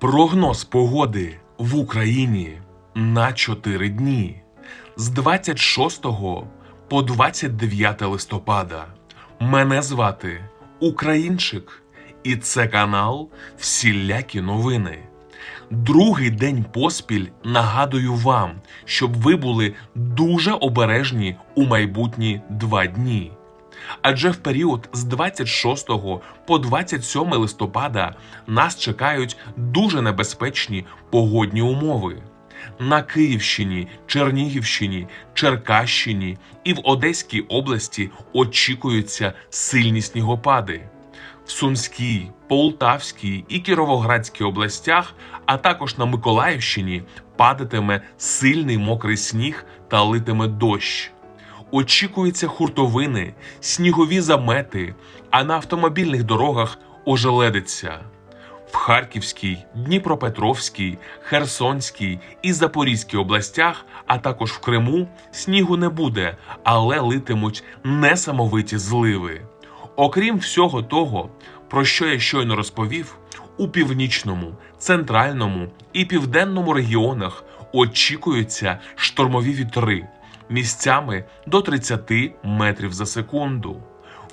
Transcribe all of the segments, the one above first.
Прогноз погоди в Україні на 4 дні з 26 по 29 листопада. Мене звати Українчик, і це канал Всілякі новини. Другий день поспіль нагадую вам, щоб ви були дуже обережні у майбутні два дні. Адже в період з 26 по 27 листопада нас чекають дуже небезпечні погодні умови. На Київщині, Чернігівщині, Черкащині і в Одеській області очікуються сильні снігопади. В Сумській, Полтавській і Кіровоградській областях, а також на Миколаївщині падатиме сильний мокрий сніг та литиме дощ. Очікуються хуртовини, снігові замети, а на автомобільних дорогах ожеледиться. В Харківській, Дніпропетровській, Херсонській і Запорізькій областях, а також в Криму, снігу не буде, але литимуть несамовиті зливи. Окрім всього того, про що я щойно розповів, у північному, центральному і південному регіонах очікуються штормові вітри місцями до 30 метрів за секунду.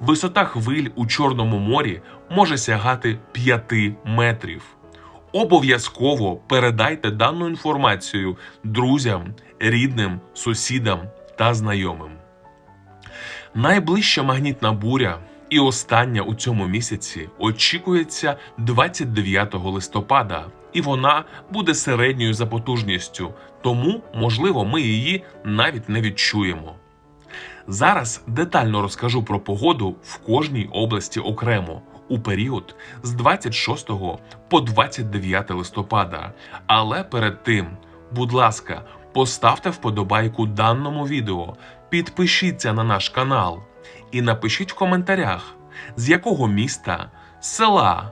Висота хвиль у Чорному морі може сягати 5 метрів. Обов'язково передайте дану інформацію друзям, рідним, сусідам та знайомим. Найближча магнітна буря і остання у цьому місяці очікується 29 листопада, і вона буде середньою за потужністю, тому, можливо, ми її навіть не відчуємо. Зараз детально розкажу про погоду в кожній області окремо у період з 26 по 29 листопада. Але перед тим, будь ласка, поставте вподобайку даному відео, підпишіться на наш канал і напишіть в коментарях, з якого міста, села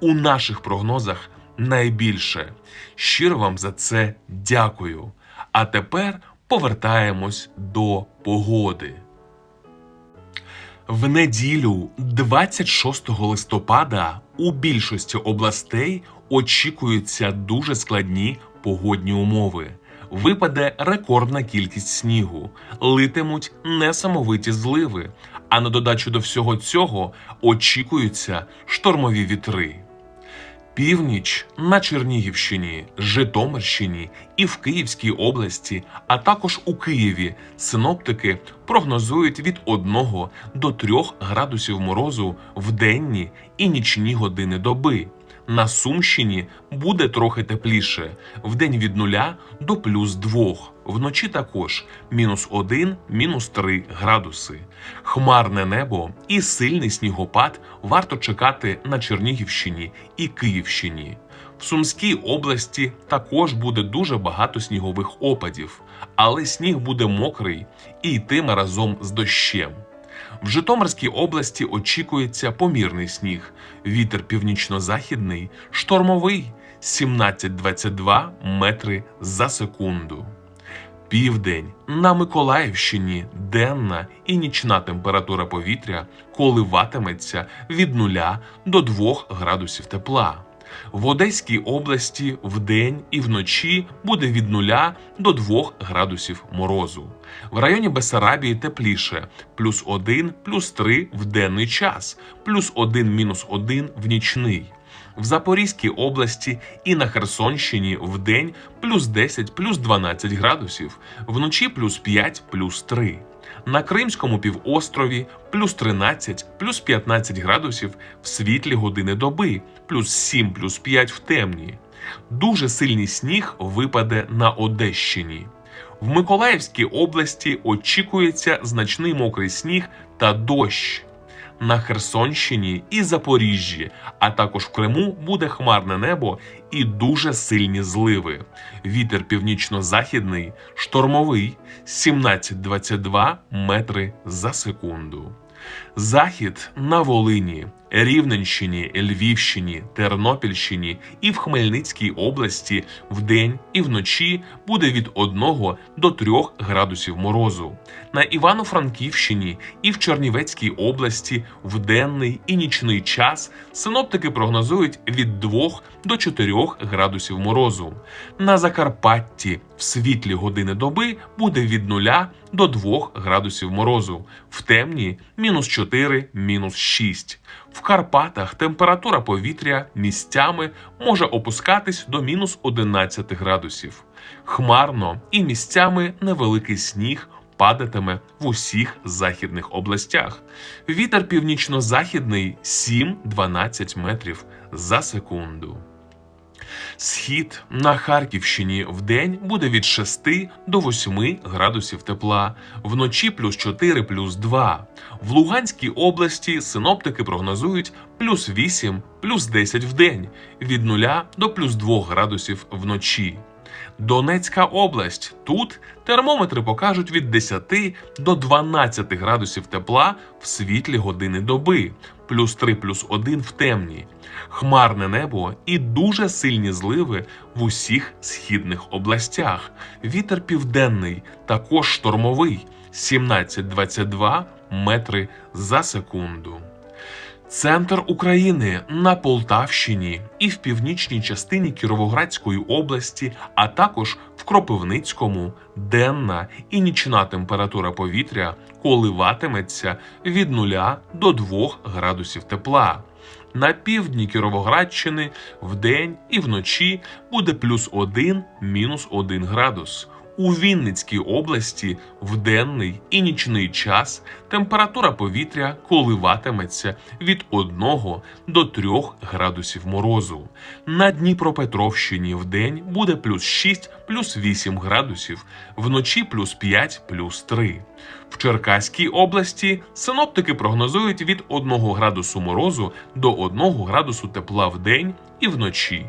у наших прогнозах найбільше. Щиро вам за це дякую. А тепер повертаємось до погоди. В неділю, 26 листопада, у більшості областей очікуються дуже складні погодні умови. Випаде рекордна кількість снігу, литимуть несамовиті зливи. А на додачу до всього цього очікуються штормові вітри. Північ на Чернігівщині, Житомирщині і в Київській області, а також у Києві синоптики прогнозують від 1 до 3 градусів морозу в денні і нічні години доби. На Сумщині буде трохи тепліше, вдень від 0 до плюс 2, вночі також мінус 1, мінус 3 градуси. Хмарне небо і сильний снігопад варто чекати на Чернігівщині і Київщині. В Сумській області також буде дуже багато снігових опадів, але сніг буде мокрий і йтиме разом з дощем. В Житомирській області очікується помірний сніг. Вітер північно-західний, штормовий 17-22 метри за секунду. Південь на Миколаївщині денна і нічна температура повітря коливатиметься від 0 до 2 градусів тепла. В Одеській області вдень і вночі буде від 0 до 2 градусів морозу. В районі Бесарабії тепліше плюс 1, плюс 3 в денний час, плюс 1, мінус 1 в нічний. В Запорізькій області і на Херсонщині в день плюс 10, плюс 12 градусів, вночі плюс 5, плюс 3. На Кримському півострові плюс 13, плюс 15 градусів в світлі години доби, плюс 7, плюс 5 в темні. Дуже сильний сніг випаде на Одещині. В Миколаївській області очікується значний мокрий сніг та дощ. На Херсонщині і Запоріжжі, а також в Криму буде хмарне небо і дуже сильні зливи. Вітер північно-західний, штормовий 17-22 метри за секунду. Захід на Волині, Рівненщині, Львівщині, Тернопільщині і в Хмельницькій області вдень і вночі буде від 1 до 3 градусів морозу. На Івано-Франківщині і в Чернівецькій області в денний і нічний час синоптики прогнозують від 2 до 4 градусів морозу. На Закарпатті в світлі години доби буде від 0 до 2 градусів морозу, в темні мінус 4, мінус 6. В Карпатах температура повітря місцями може опускатись до мінус 11 градусів. Хмарно і місцями невеликий сніг падатиме в усіх західних областях. Вітер північно-західний 7-12 метрів за секунду. Схід на Харківщині в день буде від 6 до 8 градусів тепла, вночі плюс 4, плюс 2. В Луганській області синоптики прогнозують плюс 8, плюс 10 в день, від 0 до плюс 2 градусів вночі. Донецька область. Тут термометри покажуть від 10 до 12 градусів тепла в світлі години доби, плюс 3, плюс 1 в темні. Хмарне небо і дуже сильні зливи в усіх східних областях. Вітер південний, також штормовий 17-22 метри за секунду. Центр України на Полтавщині і в північній частині Кіровоградської області, а також в Кропивницькому денна і нічна температура повітря коливатиметься від 0 до 2 градусів тепла. На півдні Кіровоградщини вдень і вночі буде плюс 1, мінус 1 градус. У Вінницькій області в денний і нічний час температура повітря коливатиметься від 1 до 3 градусів морозу. На Дніпропетровщині в день буде плюс 6, плюс 8 градусів, вночі плюс 5, плюс 3. В Черкаській області синоптики прогнозують від 1 градусу морозу до 1 градусу тепла в день і вночі.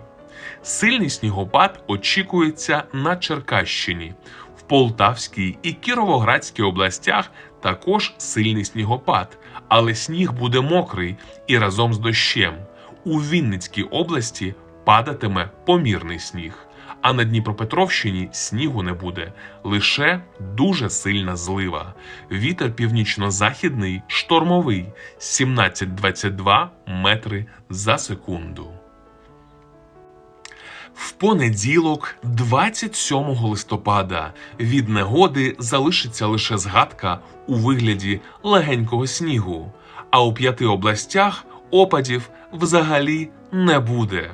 Сильний снігопад очікується на Черкащині. В Полтавській і Кіровоградській областях також сильний снігопад, але сніг буде мокрий і разом з дощем. У Вінницькій області падатиме помірний сніг. А на Дніпропетровщині снігу не буде, лише дуже сильна злива. Вітер північно-західний штормовий 17-22 метри за секунду. В понеділок, 27 листопада, від негоди залишиться лише згадка у вигляді легенького снігу, а у п'яти областях опадів взагалі не буде.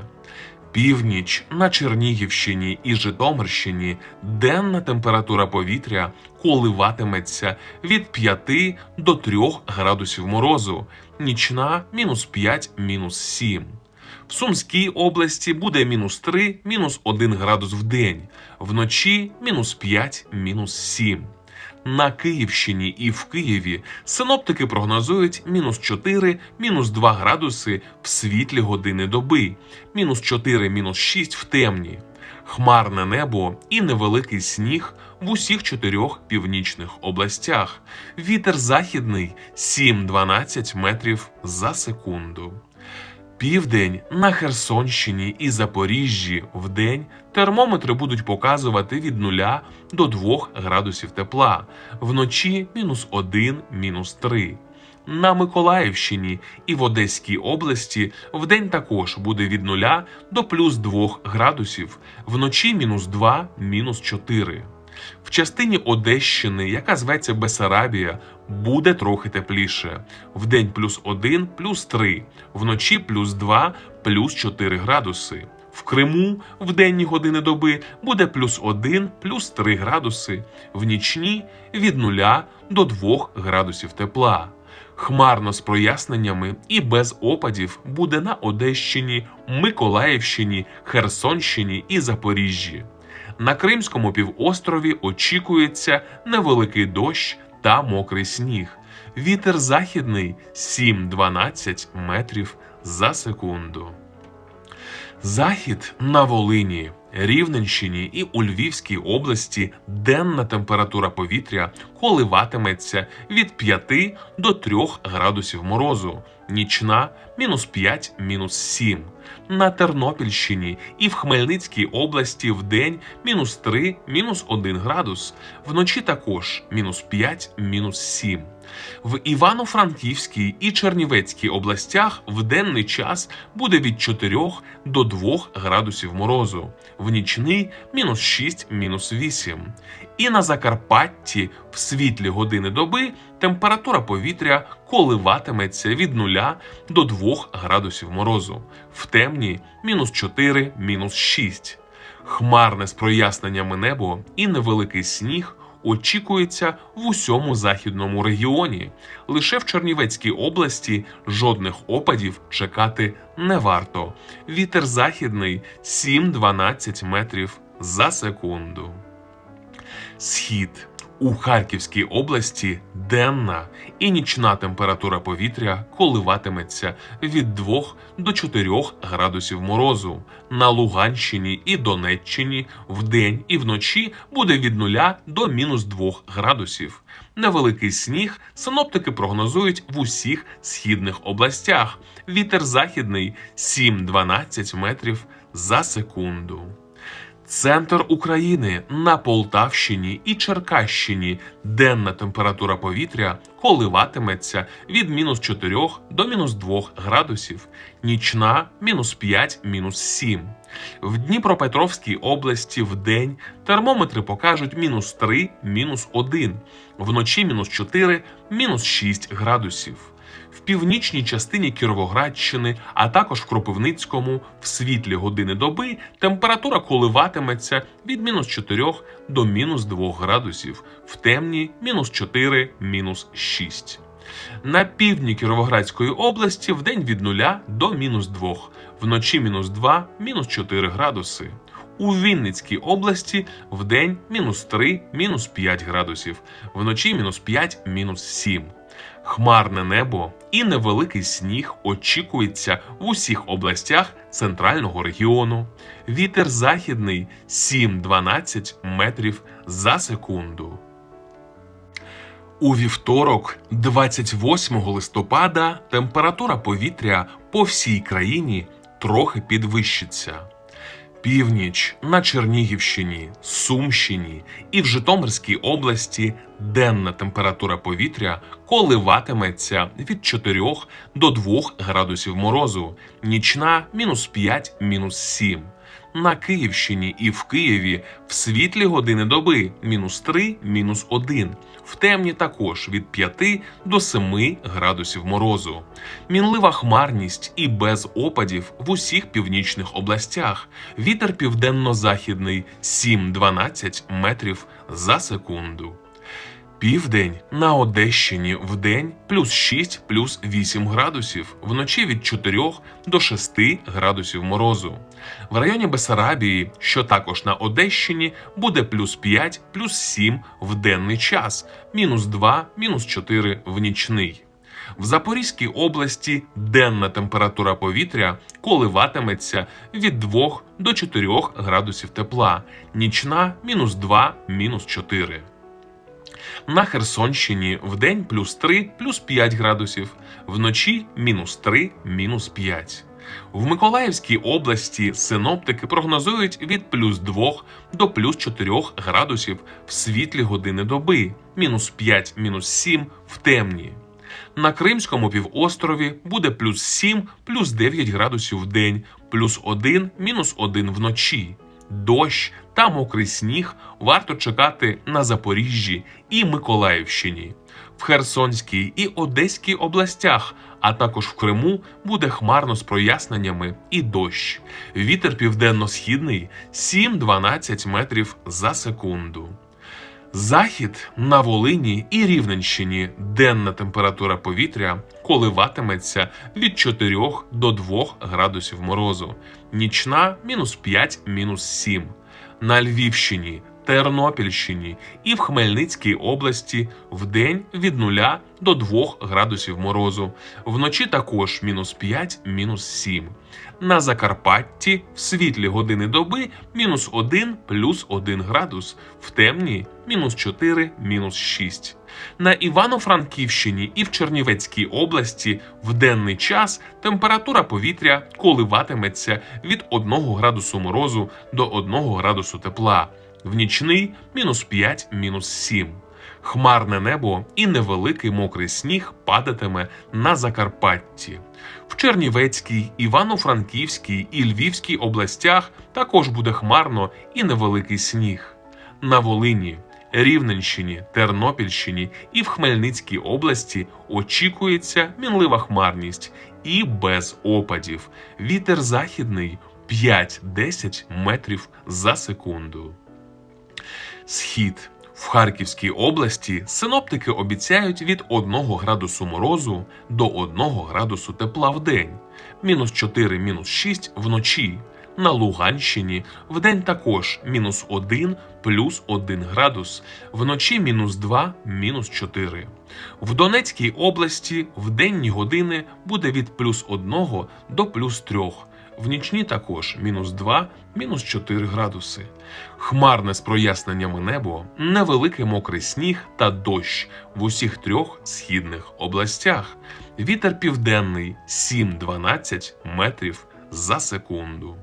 Північ на Чернігівщині і Житомирщині денна температура повітря коливатиметься від 5 до 3 градусів морозу, нічна мінус 5, мінус 7. В Сумській області буде мінус 3, мінус 1 градус в день, вночі мінус 5, мінус 7. На Київщині і в Києві синоптики прогнозують мінус 4, мінус 2 градуси в світлі години доби, мінус 4, мінус 6 в темні. Хмарне небо і невеликий сніг в усіх чотирьох північних областях. Вітер західний 7-12 метрів за секунду. Південь на Херсонщині і Запоріжжі вдень термометри будуть показувати від 0 до 2 градусів тепла, вночі мінус 1, мінус 3. На Миколаївщині і в Одеській області вдень також буде від 0 до плюс 2 градусів, вночі мінус 2, мінус 4. В частині Одещини, яка зветься Бесарабія, буде трохи тепліше. Вдень плюс 1, плюс 3, вночі плюс 2, плюс 4 градуси. В Криму в денні години доби буде плюс 1, плюс 3 градуси, в нічні від 0 до 2 градусів тепла. Хмарно з проясненнями і без опадів буде на Одещині, Миколаївщині, Херсонщині і Запоріжжі. На Кримському півострові очікується невеликий дощ та мокрий сніг. Вітер західний 7-12 метрів за секунду. Захід на Волині, Рівненщині і у Львівській області денна температура повітря коливатиметься від 5 до 3 градусів морозу, нічна мінус 5, мінус 7. На Тернопільщині і в Хмельницькій області в день мінус 3, мінус 1 градус, вночі також мінус 5, мінус 7. В Івано-Франківській і Чернівецькій областях в денний час буде від 4 до 2 градусів морозу, в нічний мінус 6, мінус 8. І на Закарпатті в світлі години доби температура повітря коливатиметься від 0 до 2 градусів морозу, в темні мінус 4, мінус 6. Хмарне з проясненнями небо і невеликий сніг очікується в усьому західному регіоні. Лише в Чернівецькій області жодних опадів чекати не варто. Вітер західний 7-12 метрів за секунду. Схід у Харківській області денна і нічна температура повітря коливатиметься від 2 до 4 градусів морозу. На Луганщині і Донеччині вдень і вночі буде від 0 до мінус 2 градусів. Невеликий сніг синоптики прогнозують в усіх східних областях. Вітер західний 7-12 метрів за секунду. Центр України на Полтавщині і Черкащині денна температура повітря коливатиметься від мінус 4 до мінус 2 градусів, нічна мінус 5, мінус 7. В Дніпропетровській області в день термометри покажуть мінус 3, мінус 1, вночі мінус 4, мінус 6 градусів. Північній частині Кіровоградщини, а також в Кропивницькому, в світлі години доби температура коливатиметься від мінус 4 до мінус 2 градусів, в темні мінус 4, мінус 6. На півдні Кіровоградської області в день від 0 до мінус 2, вночі мінус 2, мінус 4 градуси. У Вінницькій області в день мінус 3, мінус 5 градусів, вночі мінус 5, мінус 7. Хмарне небо і невеликий сніг очікується в усіх областях центрального регіону. Вітер західний 7-12 метрів за секунду. У вівторок, 28 листопада, температура повітря по всій країні трохи підвищиться. Північ на Чернігівщині, Сумщині і в Житомирській області денна температура повітря коливатиметься від 4 до 2 градусів морозу, нічна мінус 5, мінус 7. На Київщині і в Києві в світлі години доби мінус 3, мінус 1. В темні також від 5 до 7 градусів морозу. Мінлива хмарність і без опадів в усіх північних областях. Вітер південно-західний 7-12 метрів за секунду. Південь на Одещині в день плюс 6 плюс 8 градусів, вночі від 4 до 6 градусів морозу. В районі Бесарабії, що також на Одещині, буде плюс 5 плюс 7 в денний час, мінус 2, мінус 4 в нічний. В Запорізькій області денна температура повітря коливатиметься від 2 до 4 градусів тепла, нічна мінус 2, мінус 4. На Херсонщині в день плюс 3, плюс 5 градусів, вночі мінус 3, мінус 5. В Миколаївській області синоптики прогнозують від плюс 2 до плюс 4 градусів в світлі години доби, мінус 5, мінус 7 в темні. На Кримському півострові буде плюс 7, плюс 9 градусів в день, плюс 1, мінус 1 вночі. Дощ та мокрий сніг варто чекати на Запоріжжі і Миколаївщині. В Херсонській і Одеській областях, а також в Криму буде хмарно з проясненнями і дощ. Вітер південно-східний 7-12 метрів за секунду. Захід на Волині і Рівненщині денна температура повітря коливатиметься від 4 до 2 градусів морозу, нічна мінус 5, мінус 7. На Львівщині Тернопільщині і в Хмельницькій області в день від 0 до 2 градусів морозу. Вночі також мінус 5, мінус 7. На Закарпатті в світлі години доби мінус 1 плюс 1 градус, в темні мінус 4, мінус 6. На Івано-Франківщині і в Чернівецькій області в денний час температура повітря коливатиметься від 1 градусу морозу до 1 градусу тепла, в нічний мінус 5, мінус 7. Хмарне небо і невеликий мокрий сніг падатиме на Закарпатті. В Чернівецькій, Івано-Франківській і Львівській областях також буде хмарно і невеликий сніг. На Волині, Рівненщині, Тернопільщині і в Хмельницькій області очікується мінлива хмарність і без опадів. Вітер західний 5-10 метрів за секунду. Схід в Харківській області синоптики обіцяють від 1 градусу морозу до 1 градусу тепла в день, мінус 4, мінус 6 вночі. На Луганщині вдень також мінус 1 плюс 1 градус, вночі мінус 2, мінус 4. В Донецькій області в денні години буде від плюс 1 до плюс 3, в нічні також мінус 2, мінус 4 градуси. Хмарне з проясненнями небо, невеликий мокрий сніг та дощ в усіх трьох східних областях. Вітер південний 7-12 метрів за секунду.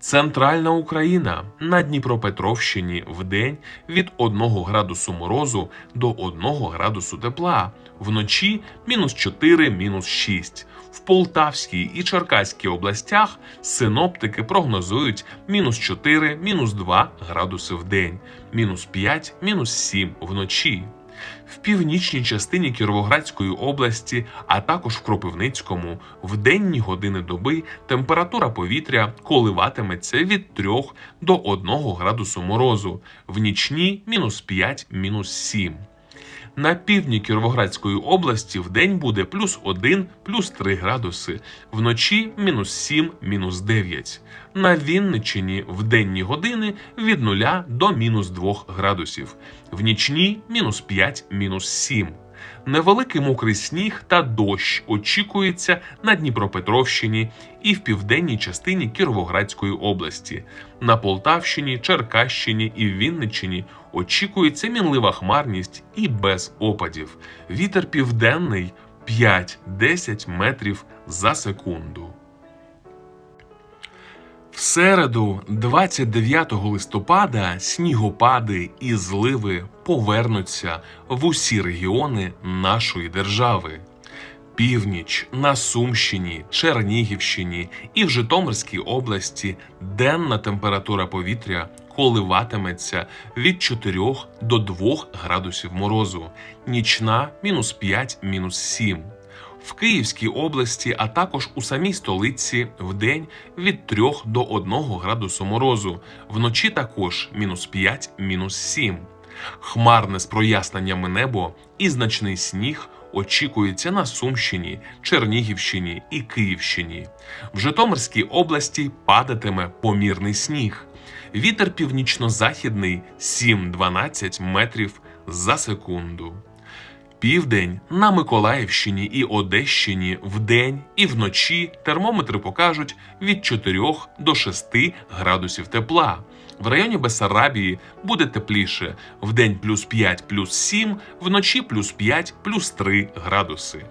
Центральна Україна на Дніпропетровщині в день від 1 градусу морозу до 1 градусу тепла, вночі мінус 4, мінус 6. В Полтавській і Черкаській областях синоптики прогнозують мінус 4, мінус 2 градуси в день, мінус 5, мінус 7 вночі. В північній частині Кіровоградської області, а також в Кропивницькому, в денні години доби температура повітря коливатиметься від 3 до 1 градусу морозу, в нічні мінус 5, мінус 7. На півдні Кіровоградської області в день буде плюс 1, плюс 3 градуси, вночі мінус 7, мінус 9. На Вінничині в денні години від 0 до мінус 2 градусів, в нічні мінус 5, мінус 7. Невеликий мокрий сніг та дощ очікується на Дніпропетровщині і в південній частині Кіровоградської області. На Полтавщині, Черкащині і Вінниччині очікується мінлива хмарність і без опадів. Вітер південний 5-10 метрів за секунду. В середу, 29 листопада, снігопади і зливи повернуться в усі регіони нашої держави. Північ на Сумщині, Чернігівщині і в Житомирській області денна температура повітря коливатиметься від 4 до 2 градусів морозу, нічна мінус 5, мінус 7. В Київській області, а також у самій столиці в день від 3 до 1 градусу морозу, вночі також мінус 5, мінус 7. Хмарне з проясненнями небо і значний сніг очікується на Сумщині, Чернігівщині і Київщині. В Житомирській області падатиме помірний сніг. Вітер північно-західний 7-12 метрів за секунду. Південь на Миколаївщині і Одещині вдень і вночі термометри покажуть від 4 до 6 градусів тепла. В районі Бесарабії буде тепліше вдень плюс 5 плюс 7, вночі плюс 5 плюс 3 градуси.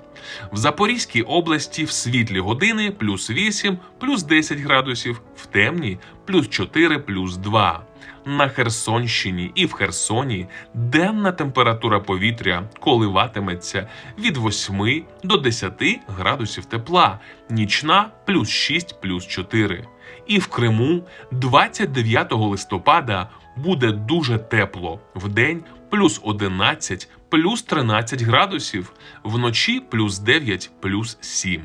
В Запорізькій області в світлі години плюс 8 плюс 10 градусів, в темні плюс 4 плюс 2. На Херсонщині і в Херсоні денна температура повітря коливатиметься від 8 до 10 градусів тепла, нічна плюс 6 плюс 4. І в Криму 29 листопада буде дуже тепло вдень плюс 11 плюс 13 градусів, вночі плюс 9 плюс 7.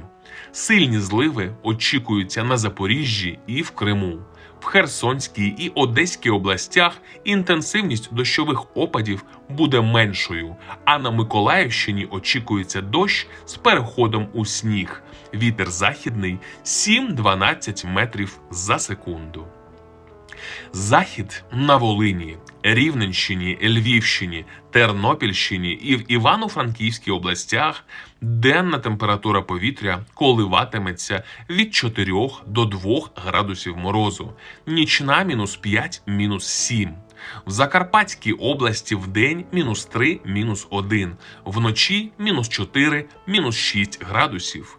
Сильні зливи очікуються на Запоріжжі і в Криму. В Херсонській і Одеській областях інтенсивність дощових опадів буде меншою, а на Миколаївщині очікується дощ з переходом у сніг. Вітер західний 7-12 метрів за секунду. Захід на Волині, Рівненщині, Львівщині, Тернопільщині і в Івано-Франківській областях денна температура повітря коливатиметься від 4 до 2 градусів морозу, нічна мінус 5, мінус 7. В Закарпатській області в день мінус 3, мінус 1, вночі мінус 4, мінус 6 градусів.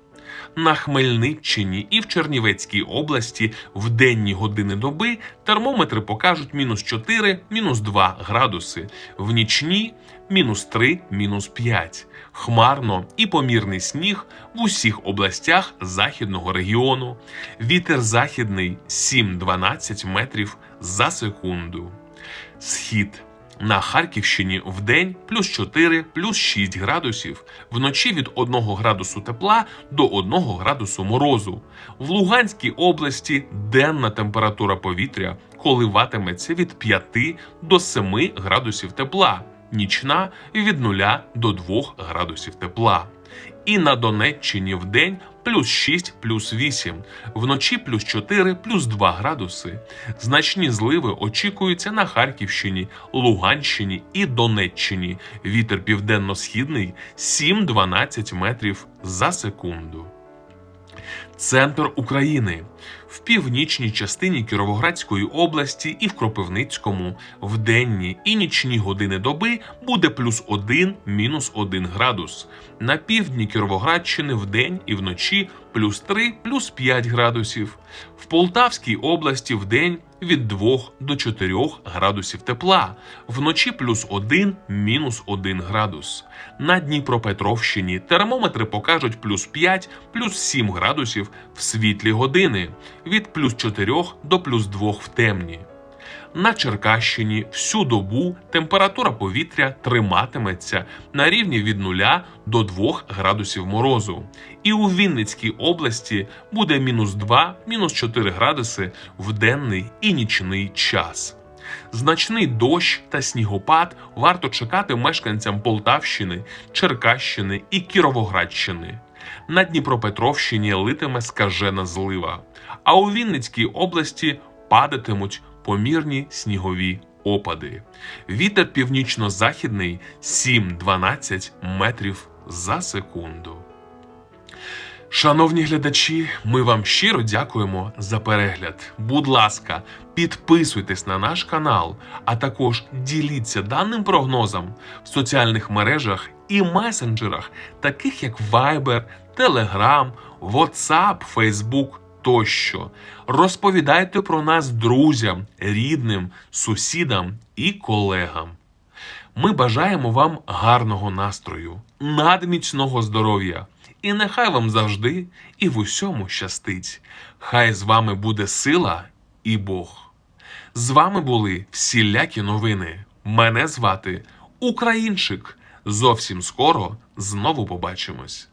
На Хмельниччині і в Чернівецькій області в денні години доби термометри покажуть мінус 4, мінус 2 градуси, в нічні мінус 3, мінус 5. Хмарно і помірний сніг в усіх областях західного регіону. Вітер західний 7-12 метрів за секунду. Схід. На Харківщині в день плюс 4, плюс 6 градусів, вночі від 1 градусу тепла до 1 градусу морозу. В Луганській області денна температура повітря коливатиметься від 5 до 7 градусів тепла, нічна від 0 до 2 градусів тепла. І на Донеччині в день плюс 6, плюс 8, вночі плюс 4, плюс 2 градуси. Значні зливи очікуються на Харківщині, Луганщині і Донеччині. Вітер південно-східний 7-12 метрів за секунду. Центр України в північній частині Кіровоградської області і в Кропивницькому в денні і нічні години доби буде плюс 1, мінус 1 градус. На півдні Кіровоградщини в день і вночі плюс 3, плюс 5 градусів. В Полтавській області в день від 2 до 4 градусів тепла, вночі плюс 1, мінус 1 градус. На Дніпропетровщині термометри покажуть плюс 5, плюс 7 градусів в світлі години, від плюс 4 до плюс 2 в темні. На Черкащині всю добу температура повітря триматиметься на рівні від 0 до 2 градусів морозу. І у Вінницькій області буде мінус 2, мінус 4 градуси в денний і нічний час. Значний дощ та снігопад варто чекати мешканцям Полтавщини, Черкащини і Кіровоградщини. На Дніпропетровщині литиме скажена злива, а у Вінницькій області падатимуть помірні снігові опади. Вітер північно-західний 7-12 метрів за секунду. Шановні глядачі, ми вам щиро дякуємо за перегляд. Будь ласка, підписуйтесь на наш канал, а також діліться даним прогнозом в соціальних мережах і месенджерах, таких як Viber, Telegram, WhatsApp, Facebook тощо. Розповідайте про нас друзям, рідним, сусідам і колегам. Ми бажаємо вам гарного настрою, надміцного здоров'я. І нехай вам завжди і в усьому щастить. Хай з вами буде сила і Бог. З вами були всілякі новини. Мене звати Українчик. Зовсім скоро знову побачимось.